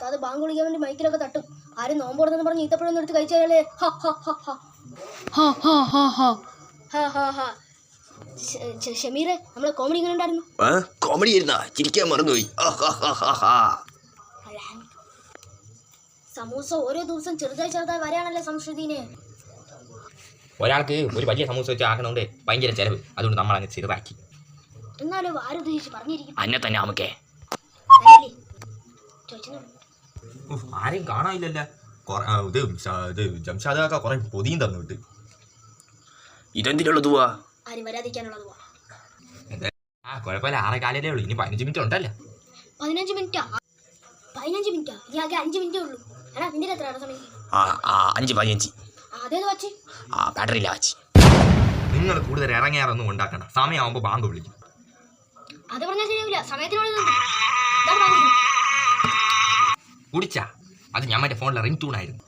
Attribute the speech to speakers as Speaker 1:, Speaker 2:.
Speaker 1: ഉസ്താദ് ബാങ്ക് വിളിക്കാൻ വേണ്ടി മൈക്കിലൊക്കെ തട്ടും. ആരും നോമ്പോടുന്നെന്ന് പറഞ്ഞ് ഈത്തപ്പഴം എടുത്ത് കഴിച്ചാലേ ഹ ഹ ഹ ഹ. ഹ ഹ ഹ ഹ. ഹ ഹ ഹ. ഷ- ഷ- ഷമീറെ നമ്മളെ കോമഡി ഇങ്ങനെ ഉണ്ടായിരുന്നു?
Speaker 2: കോമഡി ആയിരുന്നാ? ചിരിക്കാൻ മറന്നുപോയി.
Speaker 1: സമൂസ ഓരോ ദിവസം ചെറുതായി ചെറുതായി വരാണല്ലേ സംസ്കൃതിനെ?
Speaker 3: ഒരാൾക്ക് ഒരു വലിയ സമൂസ വെച്ച് ആക്കണോണ്ട് ഭയങ്കര ചെലവ്. അതുകൊണ്ട് നമ്മൾ അങ്ങ് ചെറുതാക്കി.
Speaker 1: എന്നാലും ആരുദ്ദേശിച്ച് പറഞ്ഞിരിക്കും.
Speaker 2: അന്നെ തന്നെ നമുക്കേ
Speaker 1: അതല്ലേ?
Speaker 3: ആരെയും കാണാനില്ലല്ലോ? ഇത് ഇത് ജംഷാദൊക്കെ കുറെ പൊതിയും തന്നു വിട്ട്
Speaker 2: ഇതെന്തിനുള്ളതുവാ
Speaker 1: ആരും വരാതിരിക്കാനുള്ളത്
Speaker 3: ആ കുഴപ്പമില്ല ആറേ കാലല്ലേ ഉള്ളൂ. ഇനി പതിനഞ്ച് മിനിറ്റ് ഉണ്ടല്ലോ?
Speaker 1: പതിനഞ്ച് മിനിറ്റാ? പതിനഞ്ച് മിനിറ്റാ? ഇനി ആകെ അഞ്ച് മിനിറ്റേ ഉള്ളൂ. എടാ നിന്റെ എത്ര സമയം?
Speaker 2: അഞ്ച് പതിനഞ്ച്.
Speaker 1: അതേത് വച്ച്?
Speaker 2: ആ ബാറ്ററി ഇല്ല വാച്ച്.
Speaker 3: നിങ്ങൾ കൂടുതൽ ഇറങ്ങിയാറൊന്നും ഉണ്ടാക്കണ്ട. സമയമാകുമ്പോൾ ബാങ്ക് വിളിക്കും.
Speaker 1: അത് പറഞ്ഞാൽ ശരിയാവില്ല പറഞ്ഞത്.
Speaker 3: കുടിച്ചാ. അത് ഞാൻ മറ്റേ ഫോണിലെ റിംഗ് ടൂൺ ആയിരുന്നു.